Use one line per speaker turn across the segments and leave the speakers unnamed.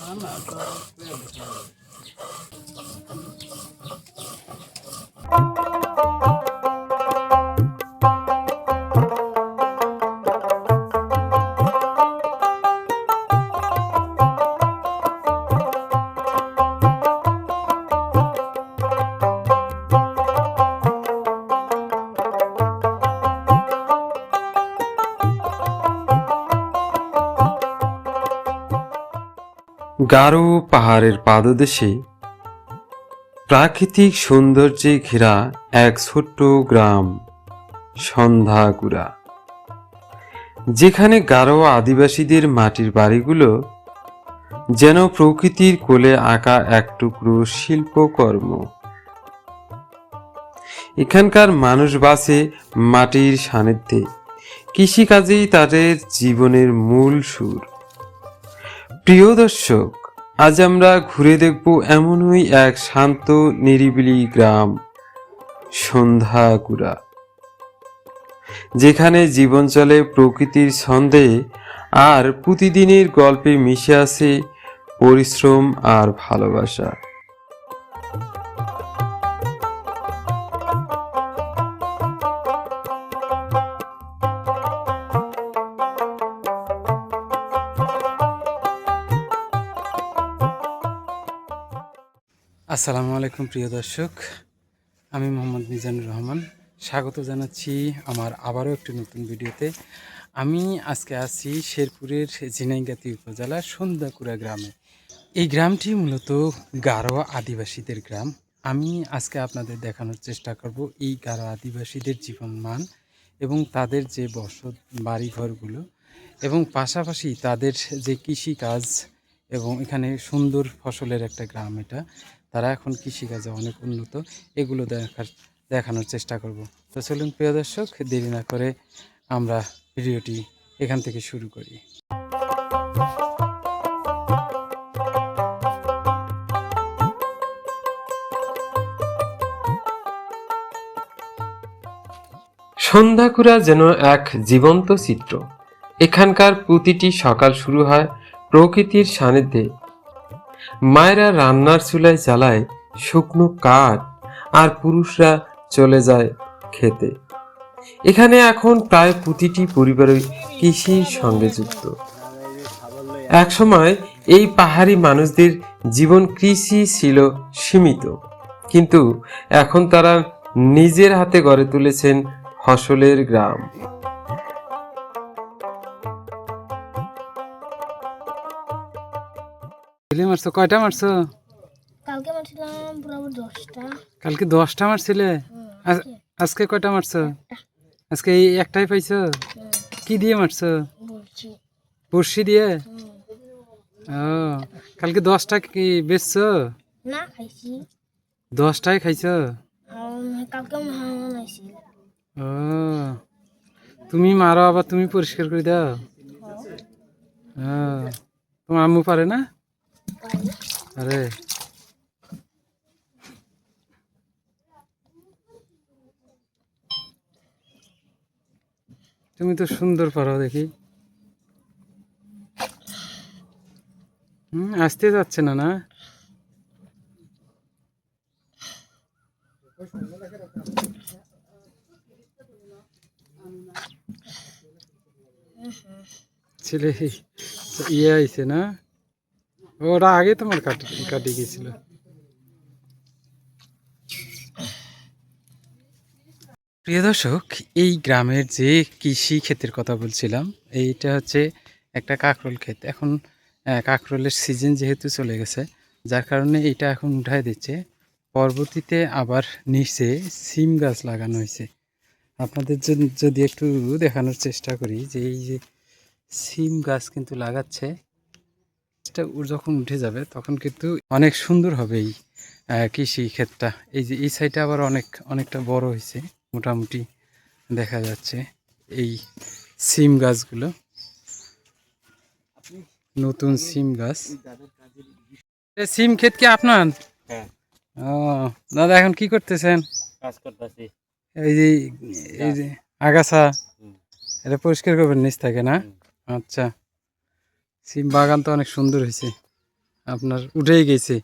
满满当当全部 গারো পাহাড়ের পাদদেশে প্রাকৃতিক সৌন্দর্যে ঘেরা এক ছোট্ট গ্রাম সন্ধ্যাগুড়া যেখানে গারো আদিবাসীদের মাটির বাড়িগুলো যেন প্রকৃতির কোলে আঁকা এক টুকরো শিল্পকর্ম। এখানকার মানুষ বাসে মাটির সান্নিধ্যে। কৃষিকাজেই তাদের জীবনের মূল সুর। প্রিয় দর্শক, আজ আমরা ঘুরে দেখব এমনই এক শান্ত, নিরিবিলি গ্রাম, সন্ধ্যাকুড়া, যেখানে জীবন চলে প্রকৃতির ছন্দে আর প্রতিদিনের গল্পে মিশে আছে পরিশ্রম আর ভালোবাসা।
আসসালামু আলাইকুম, প্রিয় দর্শক। আমি মোহাম্মদ মিজানুর রহমান। স্বাগত জানাচ্ছি আমার আবারও একটি নতুন ভিডিওতে। আমি আজকে আছি শেরপুরের ঝিনাইগাতি উপজেলার সন্ধ্যাকুড়া গ্রামে। এই গ্রামটি মূলত গারোয়া আদিবাসীদের গ্রাম। আমি আজকে আপনাদের দেখানোর চেষ্টা করব এই গারো আদিবাসীদের জীবনমান এবং তাদের যে বসত, বাড়িঘরগুলো এবং পাশাপাশি তাদের যে কৃষিকাজ এবং এখানে সুন্দর ফসলের একটা গ্রাম এটা। তারা এখন কৃষিকাজে অনেক উন্নত। এগুলো দেখার, দেখানোর চেষ্টা করব। তো চলুন প্রিয় দর্শক, দেরি না করে আমরা ভিডিওটি এখান থেকে শুরু করি।
সন্ধ্যাকুড়া যেন এক জীবন্ত চিত্র। এখানকার প্রতিটি সকাল শুরু হয় প্রকৃতির সান্নিধ্যে। মায়েরা রান্নার চুলায় জ্বালায় শুকনো কাঠ আর পুরুষরা চলে যায় খেতে। এখানে এখন প্রায় প্রতিটি পরিবারই কৃষির সঙ্গে যুক্ত। একসময় এই পাহাড়ি মানুষদের জীবন কৃষি ছিল সীমিত, কিন্তু এখন তারা নিজের হাতে গড়ে তুলেছেন ফসলের গ্রাম।
ছেলে মারছো? কয়টা মারছো?
কালকে মারছিলাম বরাবর দশটা।
কালকে দশটা মারছিলে? আজকে। কয়টা মারছো? আজকে এই একটাই পাইছো? কি দিয়ে মারছো? বড়শি। দিয়ে? ও কালকে দশটা কি বেচছো?
না খাইছি।
দশটাই খাইছো?
কালকে
ও তুমি মারো আবার তুমি পরিষ্কার করে দাও। ও তোমার আম্মু পারে না? আরে। তুমি তো সুন্দর পারো দেখি। হুম, আসতে যাচ্ছে না না? ছেলে ইয়ে আইছে না? ওরা আগে তোমার কাটি কাটি গেছিল। প্রিয় দর্শক, এই গ্রামের যে কৃষি ক্ষেতের কথা বলছিলাম, এইটা হচ্ছে একটা কাঁকরোল ক্ষেত। এখন কাঁকরোলের সিজন যেহেতু চলে গেছে, যার কারণে এটা এখন উঠাই দিচ্ছে। পরবর্তীতে আবার নিচে সিম গাছ লাগানো হয়েছে। আপনাদের যদি একটু দেখানোর চেষ্টা করি যে এই যে সিম গাছ কিন্তু লাগাচ্ছে উ- যখন উঠে যাবে তখন কিন্তু অনেক সুন্দর হবে এই কৃষি ক্ষেতটা। এই যে এই সাইডে আবার অনেক অনেকটা বড় হয়েছে মোটামুটি দেখা যাচ্ছে এই সিম গাছগুলো। নতুন সিম গাছ। সিম ক্ষেত কি আপনার?
হ্যাঁ।
ও দাদা এখন কি করতেছেন?
কাজ করতেছি।
এই যে এই যে আগাছা। এটা পরিষ্কার করবেন নিচ থাকে না? আচ্ছা। সিম বাগান তো অনেক সুন্দর হয়েছে। আপনার উঠেই গেছে।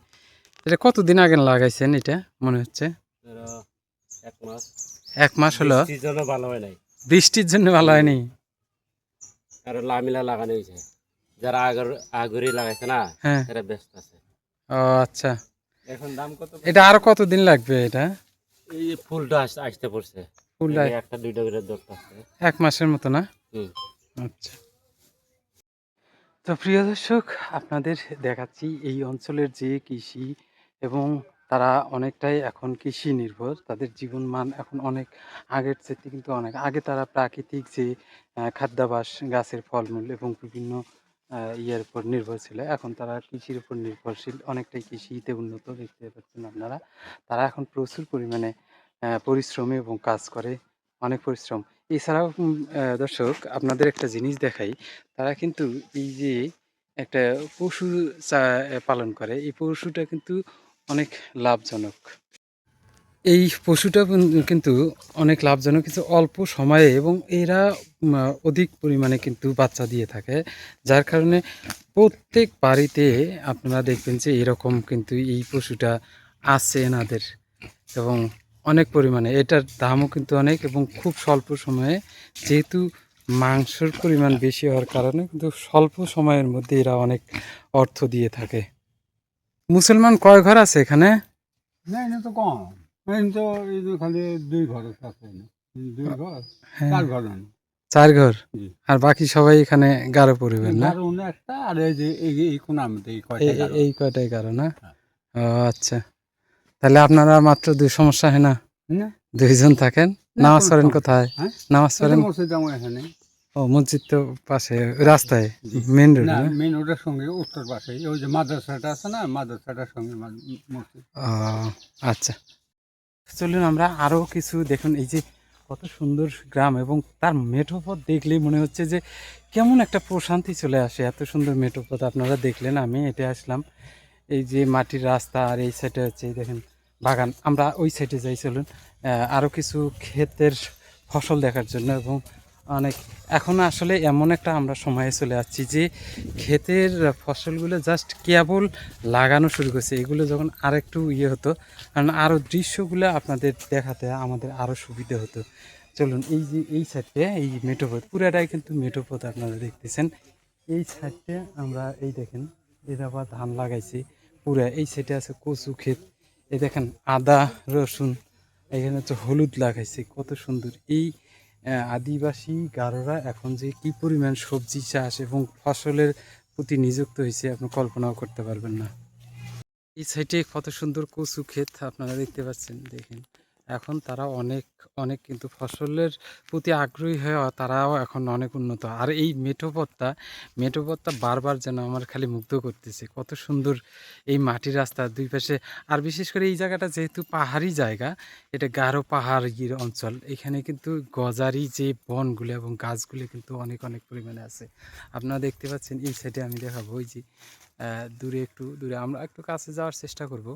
এটা কতদিন আগে লাগাইছেন এটা মনে হচ্ছে?
এক মাস।
হলো?
ভালো হয় নাই।
বৃষ্টির জন্য ভালো হয়নি?
আর লামিলা লাগানো হয়েছে। যারা আগর আগরে লাগাইছে না
হ্যাঁ।
এরা ব্যস্ত আছে।
ও আচ্ছা।
এখন দাম কত
এটা আরও কতদিন লাগবে এটা?
এই ফুলটা আসতে পড়ছে।
ফুলটা
একটা দুইটা করে আছে।
এক মাসের মতো না? আচ্ছা। তো প্রিয় দর্শক, আপনাদের দেখাচ্ছি এই অঞ্চলের যে কৃষি এবং তারা অনেকটাই এখন কৃষি নির্ভর। তাদের জীবন মান এখন অনেক আগের চেয়ে কিন্তু অনেক আগে তারা প্রাকৃতিক যে খাদ্যাভাস, গাছের ফলমূল এবং বিভিন্ন ইয়ের উপর নির্ভর ছিল। এখন তারা কৃষির উপর নির্ভরশীল, অনেকটাই কৃষিতে উন্নত দেখতে পাচ্ছেন আপনারা। তারা এখন প্রচুর পরিমাণে পরিশ্রমী এবং কাজ করে, অনেক পরিশ্রম। এছাড়াও দর্শক, আপনাদের একটা জিনিস দেখাই। তারা কিন্তু এই যে একটা পশু পালন করে, এই পশুটা কিন্তু অনেক লাভজনক। এই পশুটা কিন্তু অনেক লাভজনক, কিন্তু অল্প সময়ে এবং এরা অধিক পরিমাণে কিন্তু বাচ্চা দিয়ে থাকে। যার কারণে প্রত্যেক বাড়িতে আপনারা দেখবেন যে এরকম কিন্তু এই পশুটা আছে এনাদের এবং অনেক পরিমাণে। এটার দামও কিন্তু অনেক এবং খুব স্বল্প সময়ে যেহেতু মাংসের পরিমাণ বেশি হওয়ার কারণে কিন্তু স্বল্প সময়ের মধ্যে এরা অনেক অর্থ দিয়ে থাকে। মুসলমান কয় ঘর আছে এখানে?
না এটা তো কম। তো খালি দুই ঘর আছে দুই ঘর?
হ্যাঁ,
চার ঘর
চার ঘর? আর বাকি সবাই এখানে গারো পরিবার না?
একটা আর এই যে এই
কয়টাই কারও না?
হ্যাঁ।
ও আচ্ছা। তাহলে আপনারা মাত্র দুই সমস্যা হয় না? দুইজন থাকেন? নামাজ পড়েন কোথায়?
হ্যাঁ?
নামাজ পড়েন? ও মসজিদ তো পাশে রাস্তায় মেন রোড
মেন রোডের সঙ্গে উত্তর পাশে। ওই যে মাদ্রাসাটা আছে না মাদ্রাসাটার সঙ্গে মসজিদ।
আচ্ছা। চলুন আমরা আরও কিছু দেখুন। এই যে কত সুন্দর গ্রাম এবং তার মেঠোপথ দেখলেই মনে হচ্ছে যে কেমন একটা প্রশান্তি চলে আসে। এত সুন্দর মেঠোপথ আপনারা দেখলেন আমি হেঁটে আসলাম। এই যে মাটির রাস্তা আর এই সাইডে হচ্ছে এই দেখেন বাগান। আমরা ওই সাইডে যাই, চলুন। আরও কিছু ক্ষেতের ফসল দেখার জন্য এবং অনেক এখন আসলে এমন একটা আমরা সময়ে চলে আসছি যে ক্ষেতের ফসলগুলো জাস্ট কেবল লাগানো শুরু করছে। এগুলো যখন আরেকটু ইয়ে হতো, কারণ আরও দৃশ্যগুলো আপনাদের দেখাতে আমাদের আরও সুবিধে হতো। চলুন, এই যে এই সাইডে এই মেটোপথ পুরাটাই কিন্তু মেটোপথ আপনারা দেখতেছেন। এই সাইডে আমরা এই দেখেন এটা আবার ধান লাগাইছি। পুরা এই সাইডে আছে কচু ক্ষেত। এই দেখেন আদা, রসুন, এখানে হচ্ছে হলুদ লাগাইছে, কত সুন্দর। এই আদিবাসী গারোরা এখন যে কি পরিমাণ সবজি চাষ এবং ফসলের প্রতি নিযুক্ত হয়েছে, আপনি কল্পনাও করতে পারবেন না। এই সাইডে কত সুন্দর কচু ক্ষেত আপনারা দেখতে পাচ্ছেন, দেখেন। এখন তারা অনেক অনেক কিন্তু ফসলের প্রতি আগ্রহী হয়ে তারাও এখন অনেক উন্নত। আর এই মেঠোপথটা মেঠোপথটা বারবার যেন আমার খালি মুগ্ধ করতেছে। কত সুন্দর এই মাটির রাস্তা দুই পাশে। আর বিশেষ করে এই জায়গাটা যেহেতু পাহাড়ি জায়গা, এটা গাঢ় পাহাড়ির অঞ্চল। এখানে কিন্তু গজারি যে বনগুলো এবং গাছগুলো কিন্তু অনেক অনেক পরিমাণে আছে। আপনারা দেখতে পাচ্ছেন, এই সাইডে আমি দেখাবো, ওই যে দূরে একটু দূরে। আমরা একটু কাছে যাওয়ার চেষ্টা করব।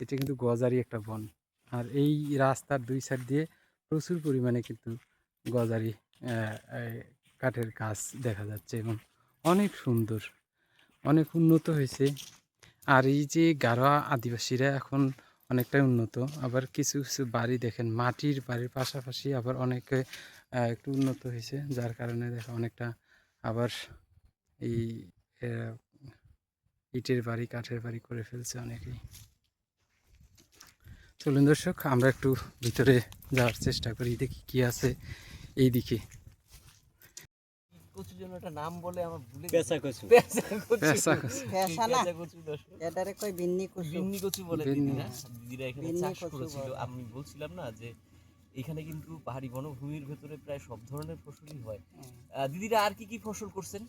এটা কিন্তু গজারি একটা বন। আর এই রাস্তার দুই সাইড দিয়ে প্রচুর পরিমাণে কিন্তু গজারি কাঠের গাছ দেখা যাচ্ছে এবং অনেক সুন্দর, অনেক উন্নত হয়েছে। আর এই যে গারোয়া আদিবাসীরা এখন অনেকটাই উন্নত, আবার কিছু কিছু বাড়ি দেখেন, মাটির বাড়ির পাশাপাশি আবার অনেকে একটু উন্নত হয়েছে, যার কারণে দেখা অনেকটা আবার এই ইটের বাড়ি, কাঠের বাড়ি করে ফেলছে অনেকেই। চলুন দর্শক আমরা একটু ভিতরে যাওয়ার চেষ্টা করি দেখি কি আছে এই দিকে।
আমি বলছিলাম না যে এখানে কিন্তু পাহাড়ি বনভূমির ভেতরে প্রায় সব ধরনের ফসলই হয়। আহ, দিদিরা আর কি কি ফসল করছেন?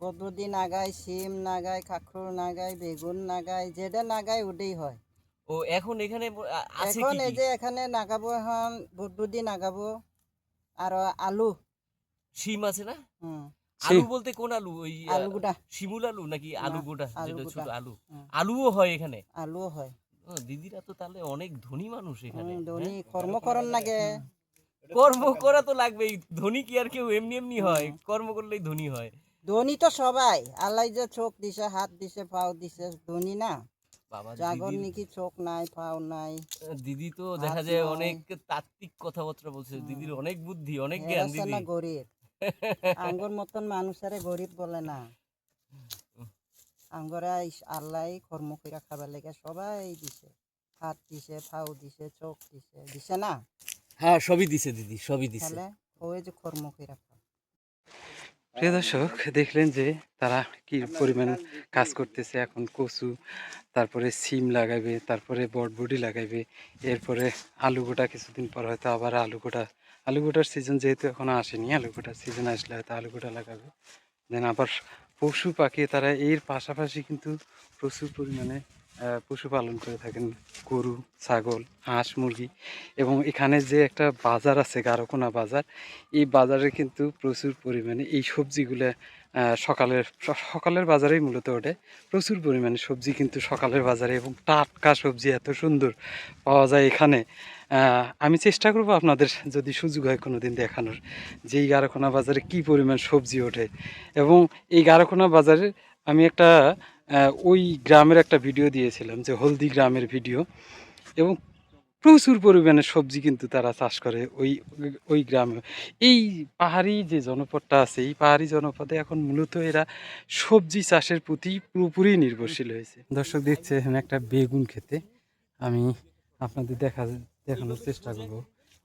পদ্ধতি নাগাই সিম নাগাই কাঁকরোল নাগাই বেগুন নাগাই যেটা নাগাই ওটাই হয়।
ও এখন এখানে আছে
এখন এই যে এখানে নাগাবো এখন নাগাবো আর আলু।
শিম আছে না?
হুম।
আলু বলতে কোন আলু? ওই
আলু গুড়া
শিমুল আলু নাকি আলু গোটা যেটা ছোট আলু? আলুও হয় এখানে?
আলুও হয়।
দিদিরা তো তাহলে অনেক ধনী মানুষ এখানে
ধনী
হ্যাঁ?
কর্মকরণ লাগে
কর্ম করা তো লাগবেই। ধনী কি আর কেউ এমনি এমনি হয়? কর্ম করলেই ধনী হয়।
ধনী তো সবাই। আল্লাহ যে চোখ দিছে হাত দিছে পাও দিছে ধনী না। জাগর নাকি চোখ নাই পাও নাই।
দিদি তো দেখা যায় অনেক তাত্ত্বিক কথাবার্তা বলছে। দিদির অনেক বুদ্ধি অনেক জ্ঞান দিদি।
না গরিব। আঙ্গুর মতন মানুষের গরিব বলে না। আঙ্গরা আল্লাহ কর্ম কইরা খাবার লেগে সবাই দিছে। হাত দিছে পাও দিছে চোখ দিছে। দিছে না?
হ্যাঁ সবই দিছে দিদি সবই দিছে।
তাহলে ওই যে কর্ম কইরা
প্রিয় দর্শক, দেখলেন যে তারা কি পরিমাণ কাজ করতেছে। এখন কচু, তারপরে সিম লাগাবে তারপরে বটবডি লাগাবে এরপরে আলু গোটা কিছুদিন পর হয়তো আবার আলু গোটা, আলু গোটার সিজন যেহেতু এখনও আসেনি, আলু গোটার সিজন আসলে হয়তো আলু গোটা লাগাবে। দেন আবার পশু পাখি, তারা এর পাশাপাশি কিন্তু প্রচুর পরিমাণে পশুপালন করে থাকেন। গরু, ছাগল, হাঁস, মুরগি এবং এখানে যে একটা বাজার আছে, গারকোনা বাজার, এই বাজারে কিন্তু প্রচুর পরিমাণে এই সবজিগুলো সকালের সকালের বাজারেই মূলত ওঠে। প্রচুর পরিমাণে সবজি কিন্তু সকালের বাজারে এবং টাটকা সবজি এত সুন্দর পাওয়া যায় এখানে। আমি চেষ্টা করব আপনাদের যদি সুযোগ হয় কোনো দিন দেখানোর যে এই গারকোনা বাজারে কি পরিমাণ সবজি ওঠে। এবং এই গারকোনা বাজারে আমি একটা ওই গ্রামের একটা ভিডিও দিয়েছিলাম যে হলদি গ্রামের ভিডিও এবং প্রচুর পরিমাণে সবজি কিন্তু তারা চাষ করে ওই ওই গ্রামে। এই পাহাড়ি যে জনপদটা আছে, এই পাহাড়ি জনপদে এখন মূলত এরা সবজি চাষের প্রতি পুরোপুরি নির্ভরশীল হয়েছে। দর্শক দেখছে, এখানে একটা বেগুন খেতে। আমি আপনাদের দেখা, দেখানোর চেষ্টা করব।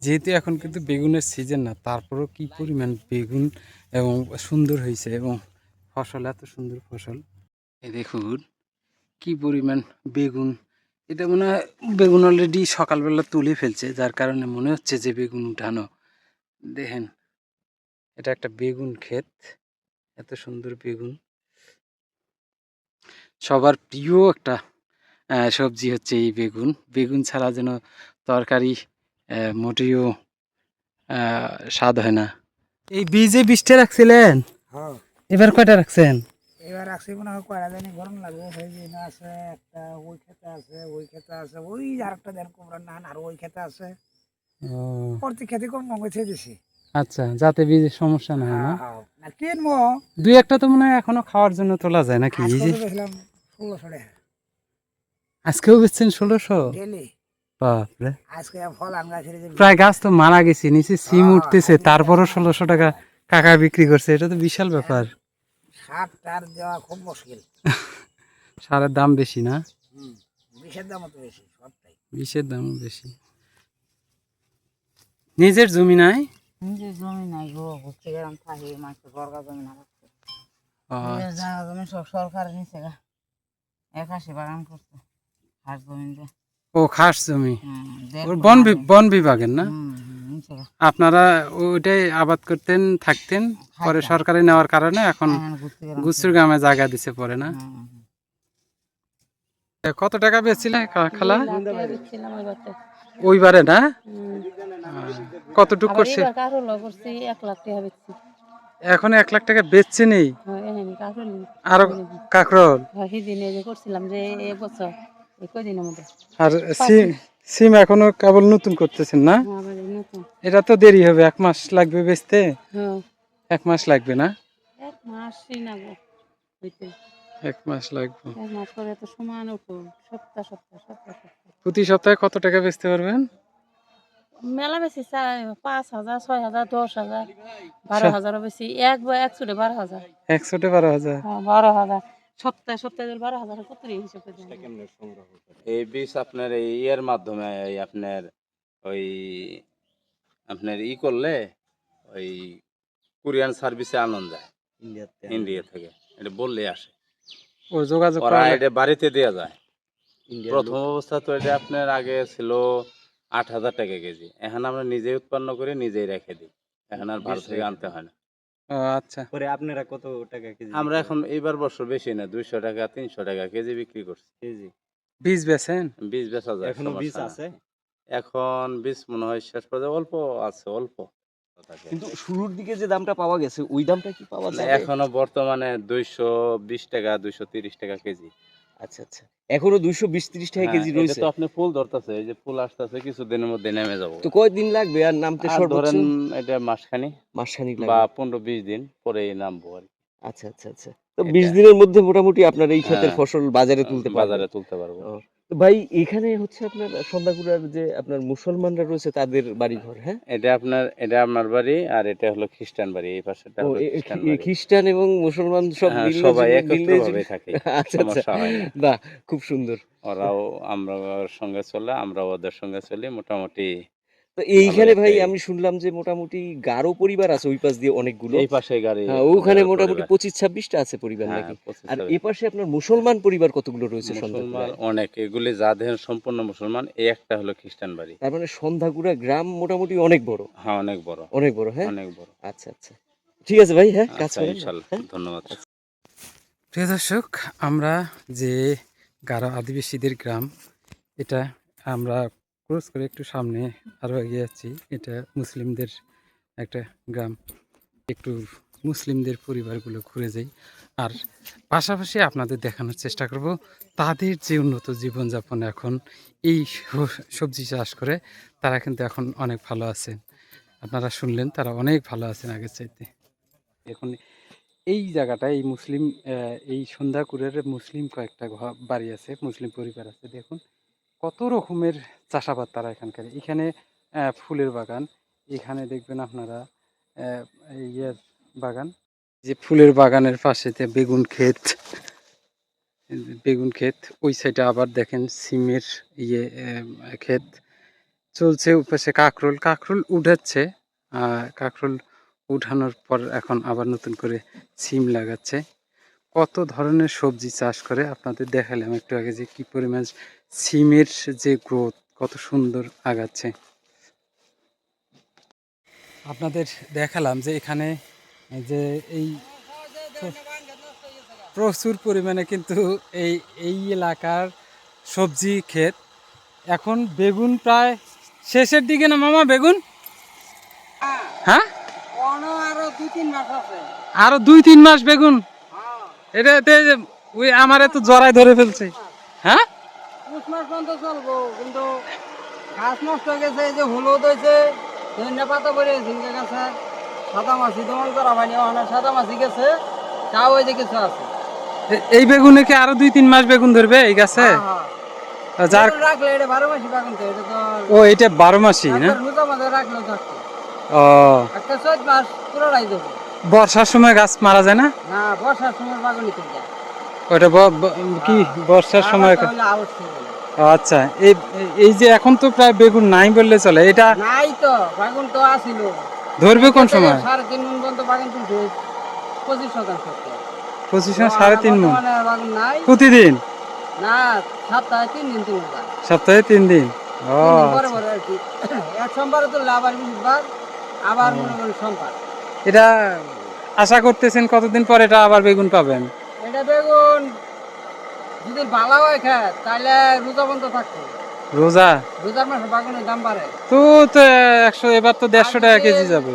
যেহেতু এখন কিন্তু বেগুনের সিজন না, তারপরেও কি পরিমাণ বেগুন এবং সুন্দর হয়েছে এবং ফসল, এত সুন্দর ফসল। এই দেখুন কি পরিমাণ বেগুন। এটা মনে হয় বেগুন অলরেডি সকালবেলা তুলে ফেলছে যার কারণে মনে হচ্ছে যে বেগুন উঠানো। দেখেন এটা একটা বেগুন ক্ষেত এত সুন্দর বেগুন। সবার প্রিয় একটা সবজি হচ্ছে এই বেগুন। বেগুন ছাড়া যেন তরকারি মোটেও স্বাদ হয় না। এই বীজে বীজটা রাখছিলেন?
হ্যাঁ।
এবার কয়টা রাখছেন?
এবার রাখছি মনে হয় কয়টা জানি গরম লাগবে সেই দিন আছে একটা ওই খেতে আছে ওই খেতে আছে ওই আর একটা দেন কুমড়ার নান আর ওই খেতে আছে। প্রতি খেতে কম কম গেছে দিছি।
আচ্ছা যাতে বীজের সমস্যা না হয় না?
হ্যাঁ, না কিনবো
দুই একটা তো মনে হয় এখনও খাওয়ার জন্য তোলা যায় নাকি
গেছিলাম ষোলোশো টাকা।
আজকেও বেচছেন ষোলোশো? বাপরে।
আজকে ফল আম গাছের
প্রায় গাছ তো মারা গেছে নিচে সিম
হ্যাঁ,
উঠতেছে তারপরও ষোলোশো টাকা কাকা বিক্রি করছে এটা তো বিশাল ব্যাপার।
সার টার দেওয়া খুব মুশকিল।
সারের দাম বেশি না?
বিষের দামও তো বেশি সবটাই।
বিষের দামও বেশি। নিজের জমি নাই?
নিজের জমি নাই গো ঘুরতে গেলাম থাকি বর্গা জমি না
ও,
জায়গা জমি সব সরকার নিচে গা। একাশি বাগান করছে হাঁস জমি
ও খাস জমি? বন বি- বন বিভাগের না। আপনারা ওইটাই আবাদ করতেন থাকতেন পরে সরকারি নেওয়ার কারণে এখন
এখন
গুসুর গ্রামে জায়গা দিছে পরে না?
হুম, হুম।
কত টাকা বেচছিলে খালা? ওইবারে না? কতটুক করছে? এখন এক লাখ টাকা বেচছে নেই
হ্যাঁ
আরও কাকরল?
হ্যাঁ করছিলাম যে এক বছর এই কদিনের মধ্যে?
আর সিম এখনও কেবল নতুন করতেছেন না?
হ্যাঁ,
এটা তো দেরি হবে এক মাস লাগবে বেচতে?
হ্যাঁ।
এক মাস লাগবে না?
এক মাসই না
এক মাস লাগবে।
এক মাস পরে তো সমান উঠো সপ্তাহ সপ্তাহ সপ্তাহ সপ্তাহ।
প্রতি সপ্তাহে কত টাকা বেচতে পারবেন?
মেলা বেশি পাঁচ হাজার ছয় হাজার দশ হাজার বারো হাজারও বেশি। এক বা এক চুড়ে বারো হাজার।
একশোটে বারো হাজার।
হ্যাঁ বারো হাজার। সপ্তাহে সপ্তাহে বারো হাজার কত রে হিসাব করে দেন?
এই বীজ আপনার এই ইয়ের মাধ্যমে আপনার ওই আপনার ই করলে ওই কোরিয়ান সার্ভিসে আনন্দ যায় ইন্ডিয়া থেকে। এটা বললে আসে।
ও যোগাযোগ করা।
এটা বাড়িতে দেওয়া যায়। প্রথম অবস্থা তো এটা আপনার আগে ছিল আট হাজার টাকা কেজি। এখন আমরা নিজেই উৎপন্ন করে নিজেই রেখে দিই। এখন আর ভারত থেকে আনতে হয় না।
ও আচ্ছা।
পরে আপনারা কত টাকা কেজি
আমরা এখন এইবার বছর বেশি না দুইশো টাকা তিনশো টাকা কেজি বিক্রি করছি।
কেজি?
বীজ বেছেন?
বীজ বেচা যায়
এখনও বীজ আছে?
এখন বীজ মনে হয় শেষ পর্যন্ত অল্প আছে অল্প।
কিন্তু শুরুর দিকে যে দামটা পাওয়া গেছে ওই দামটা কি পাওয়া যায়
এখনও বর্তমানে দুইশো বিশ টাকা দুইশো তিরিশ টাকা কেজি।
আচ্ছা আচ্ছা। এখনও দুইশো বিশ ত্রিশ টাকা
হ্যাঁ,
কেজি রয়েছে
তো আপনি ফুল ধরতেছে এই যে ফুল আসতেছে কিছুদিনের মধ্যে নেমে যাব।
তো কয়দিন লাগবে? আর নামতে
ধরেন এটা মাসখানি।
মাসখানি
বা পনেরো বিশ দিন পরে নামবো আর কি।
আচ্ছা আচ্ছা আচ্ছা। তো বিশ দিনের মধ্যে মোটামুটি আপনার এই ক্ষেতের
হ্যাঁ,
ফসল বাজারে তুলতে
বাজারে তুলতে পারব।
ভাই এখানে হচ্ছে আপনার সন্ধ্যাকুড়ার যে আপনার মুসলমানরা রয়েছে তাদের বাড়ি ঘর হ্যাঁ?
এটা আপনার এটা আমার বাড়ি আর এটা হলো খ্রিস্টান বাড়ি এই পাশেটা হলো খ্রিস্টান বাড়ি।
খ্রিস্টান এবং মুসলমান সব
হ্যাঁ,
মিলে
সবাই
মিলে
একত্র ভাবে থাকে
আচ্ছা আচ্ছা।
সমস্যা হয় না।
বাহ খুব সুন্দর।
ওরাও আমরা ওর সঙ্গে চলে আমরা ওদের সঙ্গে চলি মোটামুটি
তো এইখানে ভাই আমি শুনলাম যে মোটামুটি গারো পরিবার আছে ওই পাশ দিয়ে অনেকগুলো।
এই পাশে গাড়ি
হ্যাঁ ওখানে মোটামুটি পঁচিশ ছাব্বিশটা আছে পরিবার
হ্যাঁ,
নাকি? আর
ছাব্বিশ।
এ পাশে আপনার মুসলমান পরিবার কতগুলো রয়েছে
মুসলমান অনেক এগুলি যা দেখেন সম্পূর্ণ মুসলমান এই একটা হলো খ্রিস্টান বাড়ি।
তার মানে সন্ধ্যাকুড়া গ্রাম মোটামুটি অনেক বড়?
হ্যাঁ অনেক বড়।
অনেক বড় হ্যাঁ?
অনেক বড়।
আচ্ছা আচ্ছা। ঠিক আছে ভাই হ্যাঁ কাজ
আচ্ছা
করেন। হ্যাঁ?
ধন্যবাদ।
প্রিয় দর্শক আমরা যে গারো আদিবাসীদের গ্রাম এটা আমরা ক্রস করে একটু সামনে আরও এগিয়ে যাচ্ছি। এটা মুসলিমদের একটা গ্রাম। একটু মুসলিমদের পরিবারগুলো ঘুরে যাই। আর পাশাপাশি আপনাদের দেখানোর চেষ্টা করব, তাদের যে উন্নত জীবনযাপন এখন, এই সবজি চাষ করে, তারা কিন্তু এখন অনেক ভালো আছেন আপনারা শুনলেন, তারা অনেক ভালো আছেন আগের চাইতে। এখন এই জায়গাটা, এই মুসলিম এই সন্ধ্যাকুরের মুসলিম কয়েকটা বাড়ি আছে, মুসলিম পরিবার আছে, দেখুন। কত রকমের চাষাবাদ তারা এখানকার? এখানে ফুলের বাগান, এখানে দেখবেন আপনারা ইয়ের বাগান। যে ফুলের বাগানের পাশেতে বেগুন ক্ষেত বেগুন ক্ষেত, ওই সাইডে আবার দেখেন সিমের ইয়ে ক্ষেত। চলছে পাশে কাকরোল। কাকরোল উঠাচ্ছে কাকরোল উঠানোর পর এখন আবার নতুন করে সিম লাগাচ্ছে। কত ধরনের সবজি চাষ করে? আপনাদের দেখালাম একটু আগে যে কী পরিমাণ সিমের যে গ্রোথ কত সুন্দর আগাচ্ছে। আপনাদের দেখালাম যে এখানে যে এই প্রচুর পরিমাণে কিন্তু এই এই এলাকার সবজি ক্ষেত। এখন বেগুন প্রায় শেষের দিকে না মামা বেগুন? হ্যাঁ?
আরও দুই তিন মাস
বেগুন? এটাতে ওই আমার তো জরাই ধরে ফেলছে। হ্যাঁ?
পুষ মাস পর্যন্ত চলবো কিন্তু গাছ নষ্ট হয়ে গেছে এই যে হলুদ হয়েছে ধন্যা পাতা পরে ঝিঙ্গা গাছে। সাদা মাছি দমন করা হয়নি ওখানে সাদা মাছি গেছে তাও ওই যে কিছু আছে।
এই বেগুনে কি আরও দুই তিন মাস বেগুন ধরবে এই গাছে?
হ্যাঁ, হ্যাঁ।
যার
রাখলে এটা বারো মাসি বাগুন তো এটা তো
ও এটা বারো মাসই না?
একবার রোজা মাঝে রাখলেও থাকতো
ও।
একটা মাস পুরোটাই দেবো
বর্ষার সময় গাছ মারা যায় না?
না বর্ষার সময় বাগুনি তুলতে হয়।
ওটা কি বর্ষার সময়
আবার
আচ্ছা এই এই যে এখন তো প্রায় বেগুন নাই বললে চলে এটা
নাই তো বাগুন তো আসিল।
ধরবে কোন সময়?
সাড়ে তিন মন পর্যন্ত বাগুন তুলছে পঁচিশ শতাংশ।
পঁচিশ সাড়ে তিন মন? প্রতিদিন?
না সপ্তাহে তিন দিন তিন
সপ্তাহে তিন দিন? ও আচ্ছা।
আর এক সোমবারে তুললে আবার আবার মনে করেন সোমবার।
এটা আশা করতেছেন কতদিন পর এটা আবার বেগুন পাবেন?
এটা বেগুন। যদি ভালো হয় খায় তাহলে রোজা বন্ধ থাকতো।
রোজা?
রোজার মাসে বাগুনের দাম বাড়ে।
তো তো একশো এবার তো দেড়শো টাকা কেজি যাবে।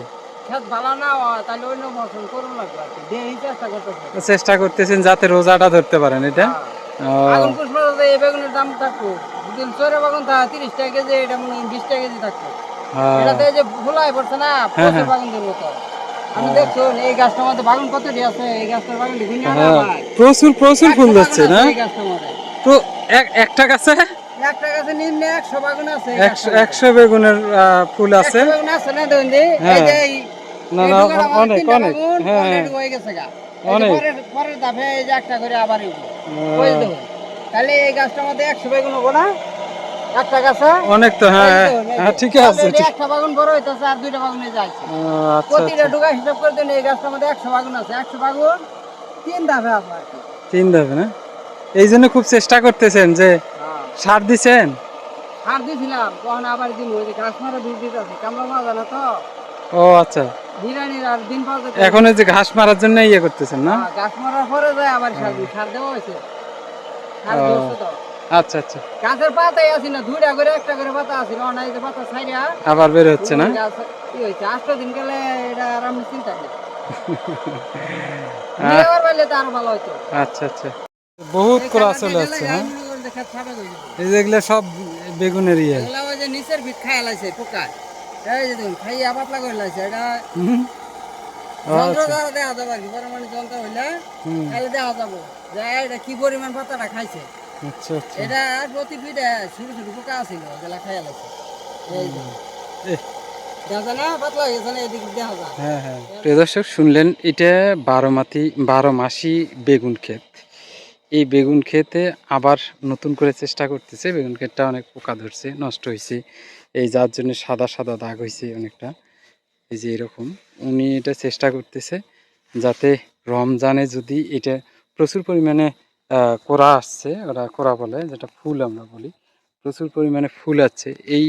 হয় চেষ্টা
করতেছেন যাতে রোজাটা ধরতে পারেন এটা?
এই বেগুনের দাম থাকতো যদি চরে বাগুন থাকে তিরিশ টাকা কেজি এটা মনে বিশ টাকা কেজি থাকতো।
হ্যাঁ।
এটাতে যে ভুলাই পড়ছে না
হ্যাঁ,
মতো
হ্যাঁ, প্রচুর প্রচুর ফুল যাচ্ছে না? তো একটা গাছে?
একশো
বেগুনের ফুল আছে?
না?
হ্যাঁ। না অনেক অনেক। হ্যাঁ। অনেক।
পরের- যে একটা করে আবার।
হ্যাঁ।
তাহলে এই গাছটার মধ্যে একশো বেগুন হব না? একটা গাছে?
অনেক তো হ্যাঁ হ্যাঁ, হ্যাঁ
যে।
ঠিক। আছে
একটা বাগুন বড় হইতেছে আর দুইটা বাগুনে যাচ্ছে
আচ্ছা
প্রতিটা
আচ্ছা
ডুগা হিসাব করে দেন এই গাছটার মধ্যে একশো বাগুন আছে। একশো বাগুন তিন ধাপে আপনার
তিন ধাপে না? এই জন্য খুব চেষ্টা করতেছেন যে সার দিছেন?
সার তখন আবার দিন ওই গাছ মারা দূর দিতে কামলা মারা জানা তো।
ও আচ্ছা। এখন এই যে ঘাস মারার জন্য ইয়ে করতেছেন না?
গাছ মারার পরে যায় আবার সার সার দেওয়া হয়েছে। সার
ও।
তো।
আচ্ছা আচ্ছা।
গাছের পাতাই আছে না দুইটা করে একটা করে পাতা আছে অনাই যে পাতা ছাইরা
আবার বের হচ্ছে না?
কি হয়েছে? আটটা দিন গেলে এটা আর আমি চিন্তা নেই আবার পাইলে তো আরও ভালো হতো
আচ্ছা আচ্ছা। বহুত করা চলে আসছে হ্যাঁ? এই যে সব বেগুনের ইয়ে।
ওই যে নিচের ভিত খাই লাইছে পোকা। এই যে দেখুন খাইয়া পাতলা করে লাইছে এটা যন্ত্র
আচ্ছা।
দ্বারা দেখা যাবে আর কি পারমাণবিক যন্ত্র হইলে
হুম।
তাহলে দেখা যাব। যে এটা কি পরিমাণ পাতাটা খাইছে?
আচ্ছা আচ্ছা।
এটা প্রতি ছোট ছোট পোকা আছিল খাইয়া লাগছে হয়ে গেছে না এদিকে দেখা যায়।
হ্যাঁ হ্যাঁ। প্রিয় দর্শক শুনলেন এটা বারো মাতি বারো মাসি বেগুন ক্ষেত। এই বেগুন ক্ষেতে আবার নতুন করে চেষ্টা করতেছে বেগুন ক্ষেতটা অনেক পোকা ধরছে নষ্ট হয়েছে এই যার জন্য সাদা সাদা দাগ হয়েছে অনেকটা। এই যে এরকম উনি এটা চেষ্টা করতেছে যাতে রমজানে যদি এটা প্রচুর পরিমাণে কোরা আসছে ওরা কোরা বলে যেটা ফুল আমরা বলি। প্রচুর পরিমাণে ফুল আছে। এই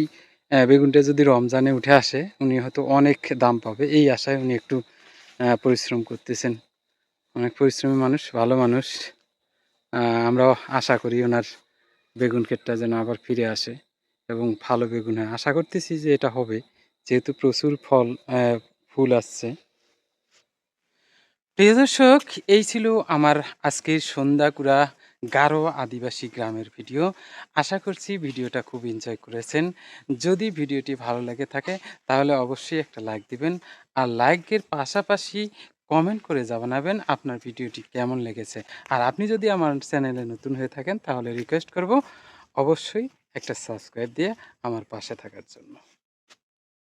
বেগুনটা যদি রমজানে উঠে আসে উনি হয়তো অনেক দাম পাবে। এই আশায় উনি একটু পরিশ্রম করতেছেন। অনেক পরিশ্রমী মানুষ ভালো মানুষ। আহ, আমরাও আশা করি ওনার বেগুন ক্ষেতটা যেন আবার ফিরে আসে এবং ভালো বেগুন হয়। আশা করতেছি যে এটা হবে। যেহেতু প্রচুর ফল ফুল আসছে। প্রিয় দর্শক, এই ছিল আমার আজকের সন্ধ্যাকুড়া গারো আদিবাসী গ্রামের ভিডিও। আশা করছি ভিডিওটা খুব এনজয় করেছেন। যদি ভিডিওটি ভালো লাগে থাকে, তাহলে অবশ্যই একটা লাইক দিবেন। আর লাইকের পাশাপাশি কমেন্ট করে জানাবেন আপনার ভিডিওটি কেমন লেগেছে। আর আপনি যদি আমার চ্যানেলে নতুন হয়ে থাকেন, তাহলে রিকোয়েস্ট করব অবশ্যই একটা সাবস্ক্রাইব দিয়ে আমার পাশে থাকার জন্য।